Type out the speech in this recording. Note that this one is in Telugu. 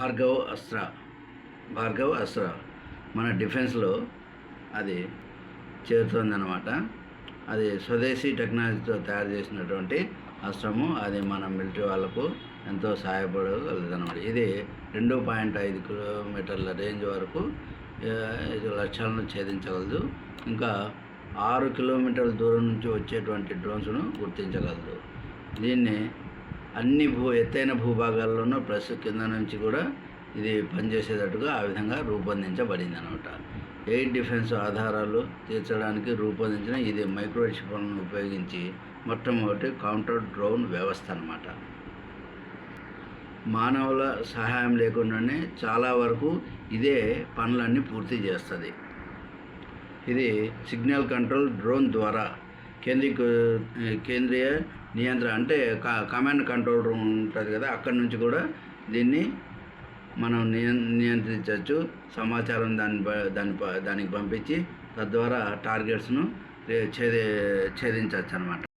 భార్గవ్ అస్త్ర భార్గవ్ అస్త్ర మన డిఫెన్స్లో అది చేరుతుందన్నమాట. అది స్వదేశీ టెక్నాలజీతో తయారు చేసినటువంటి అస్త్రము. అది మన మిలిటరీ వాళ్ళకు ఎంతో సహాయపడగలదన్నమాట. ఇది రెండు పాయింట్ ఐదు కిలోమీటర్ల రేంజ్ వరకు ఆ, లక్ష్యాలను ఛేదించగలదు. ఇంకా ఆరు కిలోమీటర్ల దూరం నుంచి వచ్చేటువంటి డ్రోన్స్ను గుర్తించగలదు. దీన్ని అన్ని భూ ఎత్తైన భూభాగాల్లోనూ ప్లస్ కింద నుంచి కూడా ఇది పనిచేసేటట్టుగా ఆ విధంగా రూపొందించబడింది అనమాట ఎయిర్ డిఫెన్స్ ఆధారాలు తీర్చడానికి రూపొందించిన ఇది మైక్రో క్షిపణులను ఉపయోగించి మొట్టమొదటి కౌంటర్ డ్రోన్ వ్యవస్థ అన్నమాట. మానవుల సహాయం లేకుండానే చాలా వరకు ఇదే పనులన్నీ పూర్తి చేస్తుంది. ఇది సిగ్నల్ కంట్రోల్ డ్రోన్ ద్వారా కేంద్రీక కేంద్రీయ నియంత్రణ అంటే కమాండ్ కంట్రోల్ రూమ్ ఉంటుంది కదా అక్కడి నుంచి కూడా దీన్ని మనం నియ నియంత్రించవచ్చు సమాచారం దాని ప- దాని ప- దానికి పంపించి తద్వారా టార్గెట్స్ను ఛేది ఛేదించవచ్చు అనమాట